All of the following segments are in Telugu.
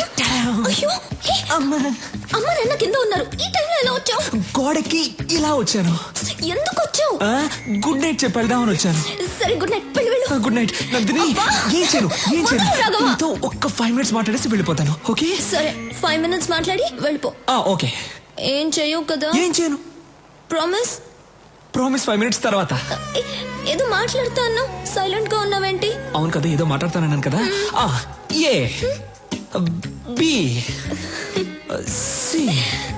అయ్యో అమ్మ. అమ్మ నాన్న కింద ఉన్నారు. ఈ టైంలో ఎలా వచ్చావు? గోడకి ఇలా వచ్చాను. ఎందుకు వచ్చావు? గుడ్ నైట్ చెప్పి వెళ్దామని వచ్చాను. సరే గుడ్ నైట్. వెళ్ళి వెళ్ళు. Good night. నందిని! ఏం చేయను? ఏం చేయను. నీతో ఒక్క ఫైవ్ మినిట్స్ మాట్లాడేసి వెళ్ళిపోతాను ఓకే? సరే ఫైవ్ మినిట్స్ మాట్లాడి వెళ్ళిపో. ఆ, ఓకే. ఏం చెయ్యవు కదా? ఏం చేయను? ప్రామిస్ ప్రామిస్ ఫైవ్ మినిట్స్ తర్వాత. ఏదో మాట్లాడుతా అన్నావు సైలెంట్గా ఉన్నావేంటి? అవును కదా ఏదో మాట్లాడతానన్నాను కదా? ఆ, ఏ? B. C.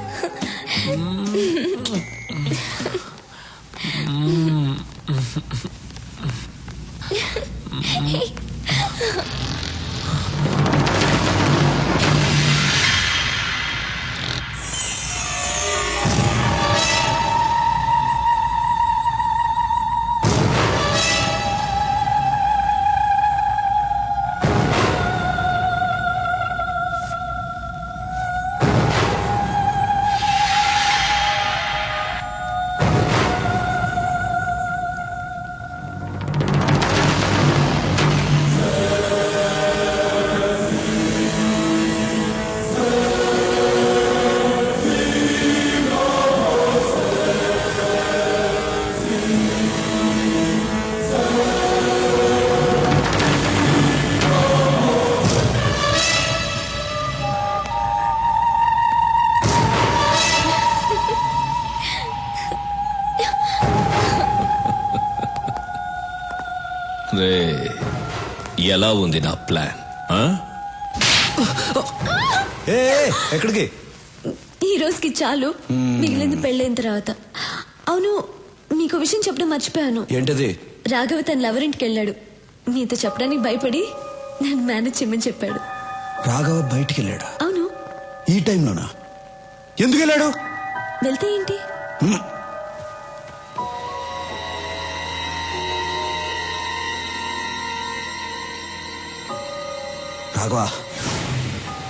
రే ఎలా ఉంది నా ప్లాన్? ఆ? ఏ ఏ, ఎక్కడికి? ఈ రోజుకి చాలు. మిగిలింది పెళ్ళైన తర్వాత. అవును నీకు విషయం చెప్పడం మర్చిపోయాను. ఏంటది? రాఘవ తన లవరింటికి వెళ్ళాడు. నీతో చెప్పడానికి భయపడి నన్ను మేనేజ్ చేయమని చెప్పాడు. రాఘవ బయటికి వెళ్ళాడా? అవును. ఈ టైంలోనా? ఎందుకు వెళ్ళాడు? వెళ్తే ఏంటి? రాఘవ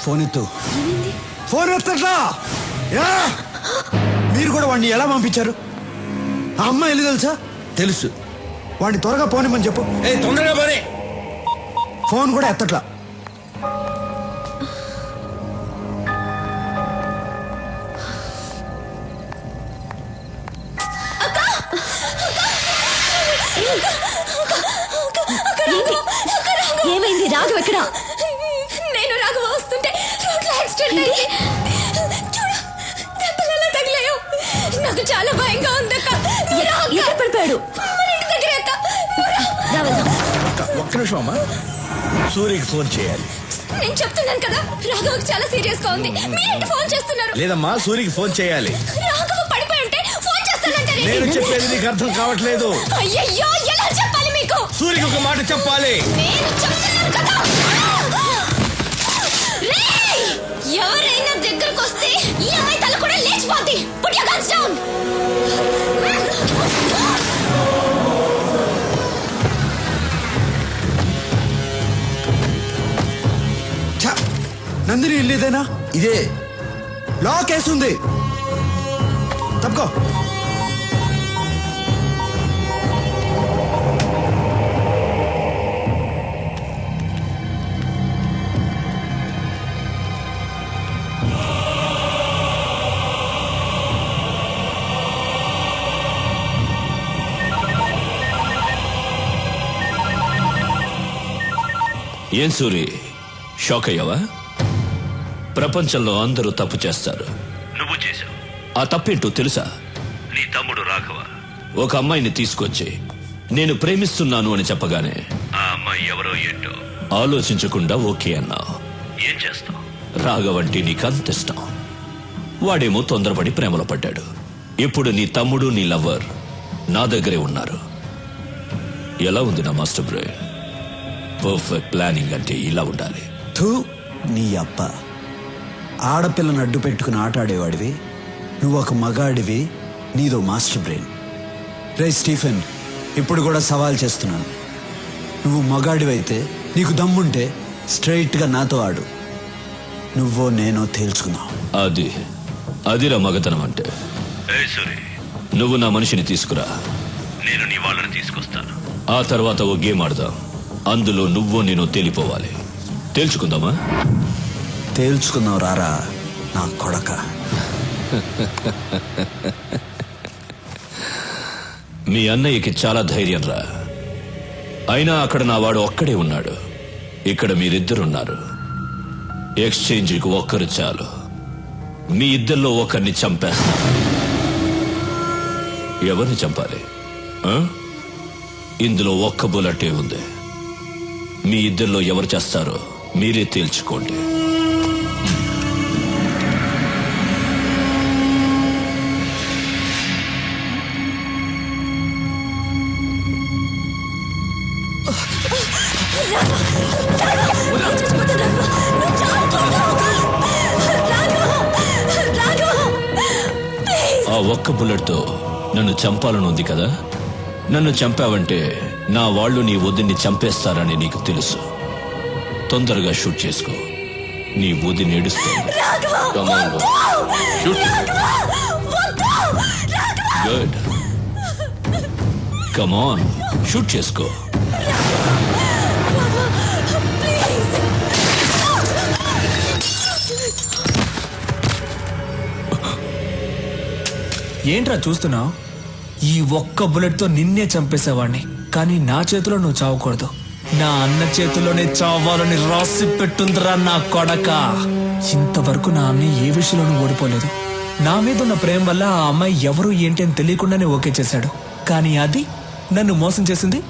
ఫోన్ ఎత్తు. ఫోన్ ఎత్తట్లా? యా! మీరు కూడా వాడిని ఎలా పంపించారు? ఆ అమ్మాయి వెళ్ళి తెలుసా? తెలుసు. వాడిని త్వరగా పోనిమని చెప్పు. ఏ తొందరగా పని. ఫోన్ కూడా ఎత్తట్లా? ఏమైంది? రాఘవ ఎక్కడ? నాకు చాలా భయంగా ఉంది అక్క నువ్వు రా అక్క. ఎక్కడ పడిపోయాడు. ఒక్క నిమిషం అమ్మా సూర్యకి ఫోన్ చేయాలి నేను చెప్తున్నాను కదా రాఘవకి చాలా సీరియస్గా ఉంది మీరేంటి ఫోన్ చేస్తున్నారు లేదమ్మా సూర్యకి ఫోన్ చేయాలి రాఘవ పడిపోయి ఉంటే ఫోన్ చేస్తానంటారేంటి? నేను చెప్పేది నీకు అర్థం కావట్లేదు అయ్యయ్యో ఎలా చెప్పాలి మీకు సూర్యకి ఒక మాట చెప్పాలి నేను చెప్తున్నాను కదా ఛ! నందిని ఇల్లు ఇదేనా? ఇదే. లాక్ వేస్తుంది తప్పుకో. ఏం సూరి? షాక్ అయ్యావా? ప్రపంచంలో అందరూ తప్పు చేస్తారు. నువ్వు చేశావు. ఆ తప్పేంటో తెలుసా? నీ తమ్ముడు రాఘవ. ఒక అమ్మాయిని తీసుకొచ్చి నేను ప్రేమిస్తున్నాను అని చెప్పగానే ఆ అమ్మాయి ఎవరో ఏంటో. ఆలోచించకుండా ఓకే అన్నావు. ఏం చేస్తావు? రాఘవంటే నీకు అంత ఇష్టం. వాడేమో తొందరపడి ప్రేమలో పడ్డాడు. ఇప్పుడు నీ తమ్ముడు నీ లవ్వర్ నా దగ్గరే ఉన్నారు. ఎలా ఉంది నా మాస్టర్ బ్రెయిన్? పర్ఫెక్ట్ ప్లానింగ్ అంటే ఇలా ఉండాలి. థూ నీ అప్ప ఆడపిల్లను అడ్డు పెట్టుకుని ఆటాడేవాడివి నువ్వు ఒక మగాడివి. నీదో మాస్టర్ బ్రెయిన్. రే స్టీఫెన్ ఇప్పుడు కూడా సవాల్ చేస్తున్నాను. నువ్వు మగాడివైతే నీకు దమ్ముంటే స్ట్రైట్గా నాతో ఆడు. నువ్వో నేనో తేల్చుకుందాం. అది అదిరా మగతనం అంటే. నువ్వు నా మనిషిని తీసుకురా. నేను నీ వాళ్ళని తీసుకొస్తాను. ఆ తర్వాత ఓ గేమ్ ఆడదాం. అందులో నువ్వో నేను తేలిపోవాలి. తేల్చుకుందామా? తేల్చుకుందాం రారా నా కొడక. మీ అన్నయ్యకి చాలా ధైర్యం రా. అయినా అక్కడ నా వాడు ఒక్కడే ఉన్నాడు. ఇక్కడ మీరిద్దరున్నారు. ఎక్స్చేంజ్కి ఒక్కరు చాలు. మీ ఇద్దరిలో ఒకరిని చంపేస్తాను ఎవరిని చంపాలి? ఇందులో ఒక్క బుల్లెటే ఉంది. మీ ఇద్దరిలో ఎవరు చేస్తారో మీరే తేల్చుకోండి. ఆ ఒక్క బుల్లెట్తో నన్ను చంపాలని ఉంది కదా? నన్ను చంపావంటే నా వాళ్ళు నీ వదిన్ని చంపేస్తారని నీకు తెలుసు. తొందరగా షూట్ చేసుకో. నీ వదిని ఏడుస్తుంది షూట్ చేసుకో. ఏంట్రా చూస్తున్నావు? ఈ ఒక్క బుల్లెట్తో నిన్నే చంపేసేవాడిని. కానీ నా చేతిలో నువ్వు చావకూడదు. నా అన్న చేతిలోనే చావాలని రాసి పెట్టుందిరా నా కొడక. ఇంతవరకు నా అన్న ఏ విషయంలోనూ ఓడిపోలేదు. నా మీద ఉన్న ప్రేమ వల్ల ఆ అమ్మాయి ఎవరు ఏంటి అని తెలియకుండానే ఓకే చేశాడు. కానీ అది నన్ను మోసం చేసింది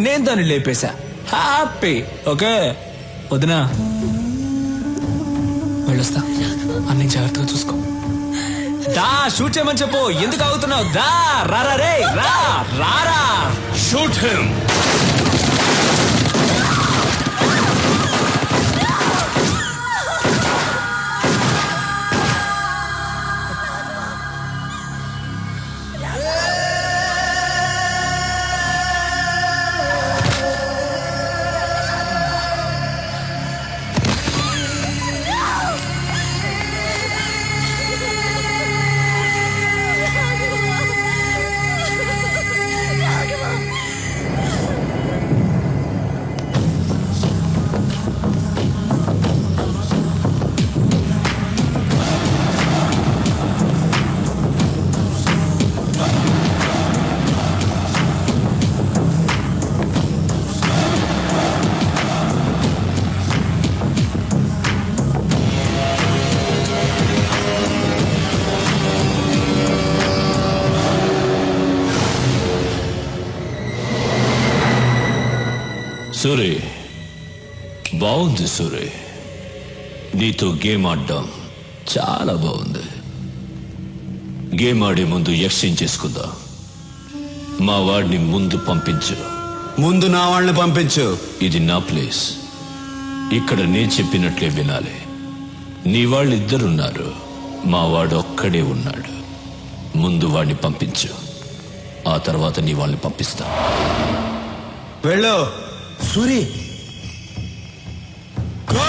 నేను దాన్ని లేపేశా. Happy okay? వదినా. వెళ్ళొస్తా. అన్ని జాగ్రత్తగా చూసుకో. దా షూట్ చేయమని చెప్పు. ఎందుకు ఆగుతున్నావు? దా రారా రే రా రారా. Shoot him Suri. బాగుంది సూరి. నీతో గేమ్ ఆడడం చాలా బాగుంది. గేమ్ ఆడే ముందు ఎక్స్చేంజ్ చేసుకుందాం. మా వాడిని ముందు పంపించు. ముందు నా వాళ్ళని పంపించు. ఇది నా ప్లేస్. ఇక్కడ నేను చెప్పినట్లే వినాలి. నీ వాళ్ళు ఇద్దరున్నారు మా వాడు ఒక్కడే ఉన్నాడు. ముందు వాడిని పంపించు. ఆ తర్వాత నీ వాళ్ళని పంపిస్తా. వెళ్ళు. సూరి గో